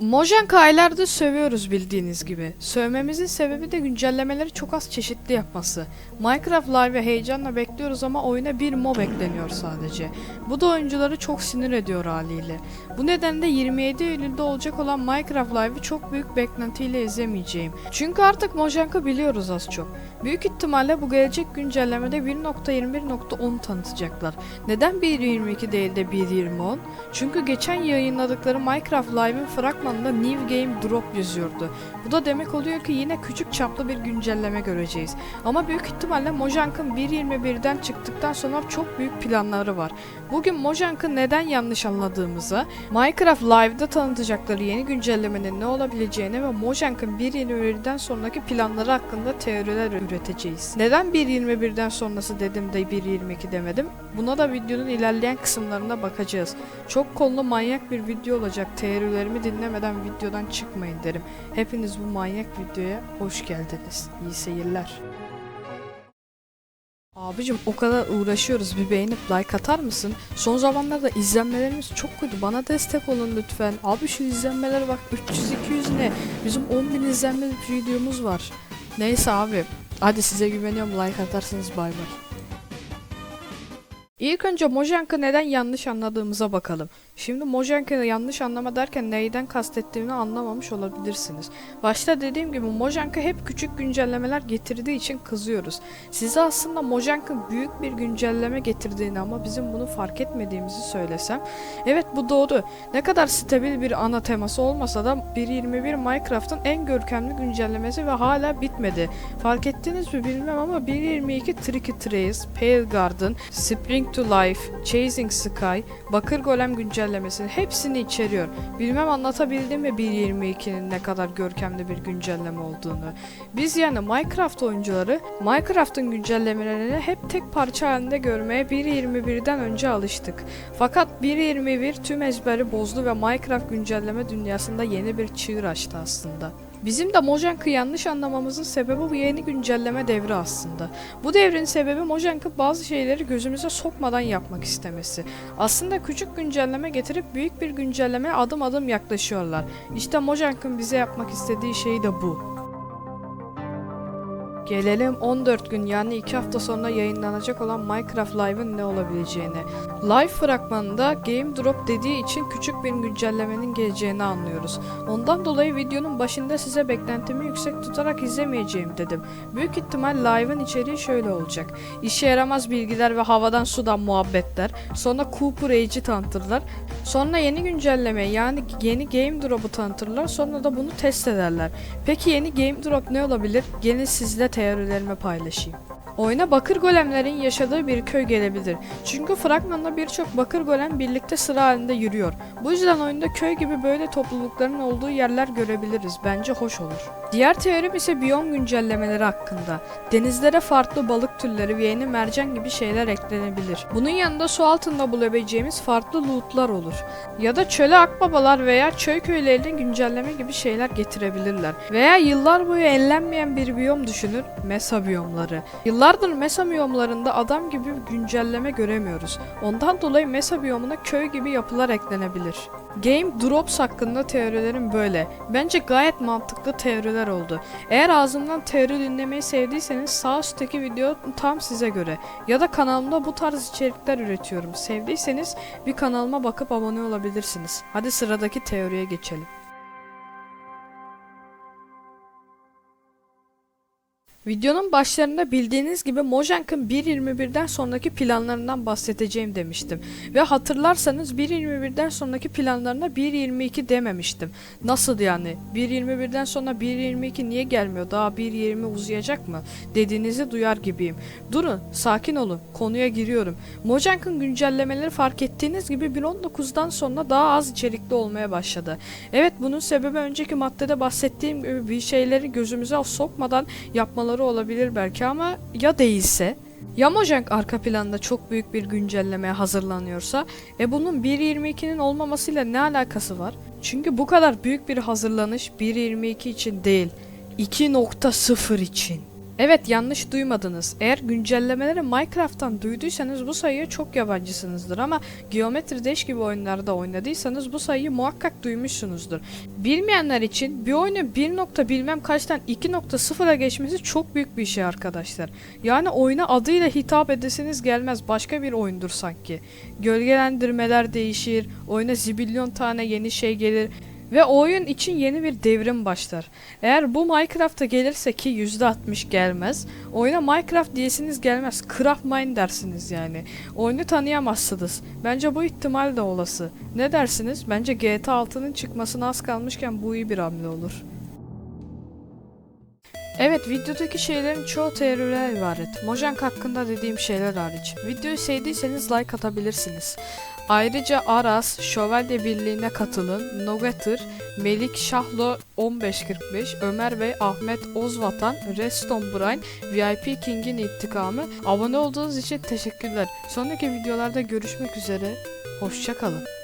Mojang aylarda sövüyoruz bildiğiniz gibi. Sövmemizin sebebi de güncellemeleri çok az çeşitli yapması. Minecraft Live'ı heyecanla bekliyoruz ama oyuna bir mob ekleniyor sadece. Bu da oyuncuları çok sinir ediyor haliyle. Bu nedenle 27 Eylül'de olacak olan Minecraft Live'ı çok büyük beklentiyle izlemeyeceğim. Çünkü artık Mojang'ı biliyoruz az çok. Büyük ihtimalle bu gelecek güncellemede 1.21.10 tanıtacaklar. Neden 1.22 değil de 1.20.10? Çünkü geçen yayınladıkları Minecraft Live'ın fragmanında New Game Drop yazıyordu. Bu da demek oluyor ki yine küçük çaplı bir güncelleme göreceğiz. Ama büyük ihtimalle Mojang'ın 1.21'den çıktıktan sonra çok büyük planları var. Bugün Mojang'ı neden yanlış anladığımızı, Minecraft Live'da tanıtacakları yeni güncellemenin ne olabileceğini ve Mojang'ın 1.21'den sonraki planları hakkında teoriler üreteceğiz. Neden 1.21'den sonrası dedim de 1.22 demedim? Buna da videonun ilerleyen kısımlarına bakacağız. Çok kollu manyak bir video olacak. Teorilerimi dinlemeden videodan çıkmayın derim. Hepiniz bu manyak videoya hoş geldiniz. İyi seyirler. Abicim o kadar uğraşıyoruz bir beğenip like atar mısın? Son zamanlarda izlenmelerimiz çok kötü. Bana destek olun lütfen. Abi şu izlenmelere bak 300-200 ne? Bizim 10.000 izlenme videomuz var. Neyse abi. Hadi size güveniyorum like atarsınız bay bay. İlk önce Mojang'ı neden yanlış anladığımıza bakalım. Şimdi Mojang'ı yanlış anlama derken neyden kastettiğimi anlamamış olabilirsiniz. Başta dediğim gibi Mojang'a hep küçük güncellemeler getirdiği için kızıyoruz. Size aslında Mojang'ın büyük bir güncelleme getirdiğini ama bizim bunu fark etmediğimizi söylesem. Evet bu doğru. Ne kadar stabil bir ana teması olmasa da 1.21 Minecraft'ın en görkemli güncellemesi ve hala bitmedi. Fark ettiniz mi bilmem ama 1.22 Tricky Trace, Pale Garden, Spring to Life, Chasing Sky, Bakır Golem güncellemesini hepsini içeriyor. Bilmem anlatabildim mi 1.22'nin ne kadar görkemli bir güncelleme olduğunu. Biz yani Minecraft oyuncuları Minecraft'ın güncellemelerini hep tek parça halinde görmeye 1.21'den önce alıştık. Fakat 1.21 tüm ezberi bozdu ve Minecraft güncelleme dünyasında yeni bir çığır açtı aslında. Bizim de Mojang'ı yanlış anlamamızın sebebi bu yeni güncelleme devri aslında. Bu devrin sebebi Mojang'ın bazı şeyleri gözümüze sokmadan yapmak istemesi. Aslında küçük güncelleme getirip büyük bir güncellemeye adım adım yaklaşıyorlar. İşte Mojang'ın bize yapmak istediği şey de bu. Gelelim 14 gün yani 2 hafta sonra yayınlanacak olan Minecraft Live'ın ne olabileceğine. Live fragmanında Game Drop dediği için küçük bir güncellemenin geleceğini anlıyoruz. Ondan dolayı videonun başında size beklentimi yüksek tutarak izlemeyeceğim dedim. Büyük ihtimal Live'ın içeriği şöyle olacak. İşe yaramaz bilgiler ve havadan sudan muhabbetler. Sonra Cooper Age'i tanıtırlar. Sonra yeni güncelleme yani yeni Game Drop'u tanıtırlar. Sonra da bunu test ederler. Peki yeni Game Drop ne olabilir? Gelin sizle teorilerimi paylaşayım. Oyuna bakır golemlerin yaşadığı bir köy gelebilir. Çünkü fragmanda birçok bakır golem birlikte sıra halinde yürüyor. Bu yüzden oyunda köy gibi böyle toplulukların olduğu yerler görebiliriz. Bence hoş olur. Diğer teorim ise biyom güncellemeleri hakkında. Denizlere farklı balık türleri ve yeni mercan gibi şeyler eklenebilir. Bunun yanında su altında bulabileceğimiz farklı lootlar olur. Ya da çöle akbabalar veya çöl köylerine güncelleme gibi şeyler getirebilirler. Veya yıllar boyu ellenmeyen bir biyom düşünür, mesa biyomları. Yıllardır mesa biyomlarında adam gibi güncelleme göremiyoruz. Ondan dolayı mesa biyomuna köy gibi yapılar eklenebilir. Game Drops hakkında teorilerim böyle. Bence gayet mantıklı teoriler oldu. Eğer ağzımdan teori dinlemeyi sevdiyseniz sağ üstteki video tam size göre. Ya da kanalımda bu tarz içerikler üretiyorum. Sevdiyseniz bir kanalıma bakıp abone olabilirsiniz. Hadi sıradaki teoriye geçelim. Videonun başlarında bildiğiniz gibi Mojang'ın 1.21'den sonraki planlarından bahsedeceğim demiştim. Ve hatırlarsanız 1.21'den sonraki planlarına 1.22 dememiştim. Nasıl yani? 1.21'den sonra 1.22 niye gelmiyor? Daha 1.20 uzayacak mı? Dediğinizi duyar gibiyim. Durun, sakin olun. Konuya giriyorum. Mojang'ın güncellemeleri fark ettiğiniz gibi 1.19'dan sonra daha az içerikli olmaya başladı. Evet bunun sebebi önceki maddede bahsettiğim gibi bir şeyleri gözümüze sokmadan yapmaları olabilir belki ama ya değilse? Ya Mojang arka planda çok büyük bir güncellemeye hazırlanıyorsa, e bunun 1.22'nin olmamasıyla ne alakası var? Çünkü bu kadar büyük bir hazırlanış 1.22 için değil, 2.0 için. Evet yanlış duymadınız. Eğer güncellemeleri Minecraft'tan duyduysanız bu sayıya çok yabancısınızdır ama Geometry Dash gibi oyunlarda oynadıysanız bu sayıyı muhakkak duymuşsunuzdur. Bilmeyenler için bir oyunun 1 nokta bilmem kaçtan 2.0'a geçmesi çok büyük bir şey arkadaşlar. Yani oyuna adıyla hitap edesiniz gelmez başka bir oyundur sanki. Gölgelendirmeler değişir, oyuna zibilyon tane yeni şey gelir ve oyun için yeni bir devrim başlar. Eğer bu Minecraft'a gelirse ki %60 gelmez. Oyuna Minecraft diyesiniz gelmez. Craft Mine dersiniz yani. Oyunu tanıyamazsınız. Bence bu ihtimal de olası. Ne dersiniz? Bence GTA 6'nın çıkmasına az kalmışken bu iyi bir hamle olur. Evet videodaki şeylerin çoğu teoriler ibaret. Mojang hakkında dediğim şeyler hariç. Videoyu sevdiyseniz like atabilirsiniz. Ayrıca Aras, Şövalye Birliği'ne katılın, Nogatır, Melik Şahlo 1545, Ömer Bey, Ahmet Ozvatan, Reston Brian, VIP King'in intikamı. Abone olduğunuz için teşekkürler. Sonraki videolarda görüşmek üzere. Hoşçakalın.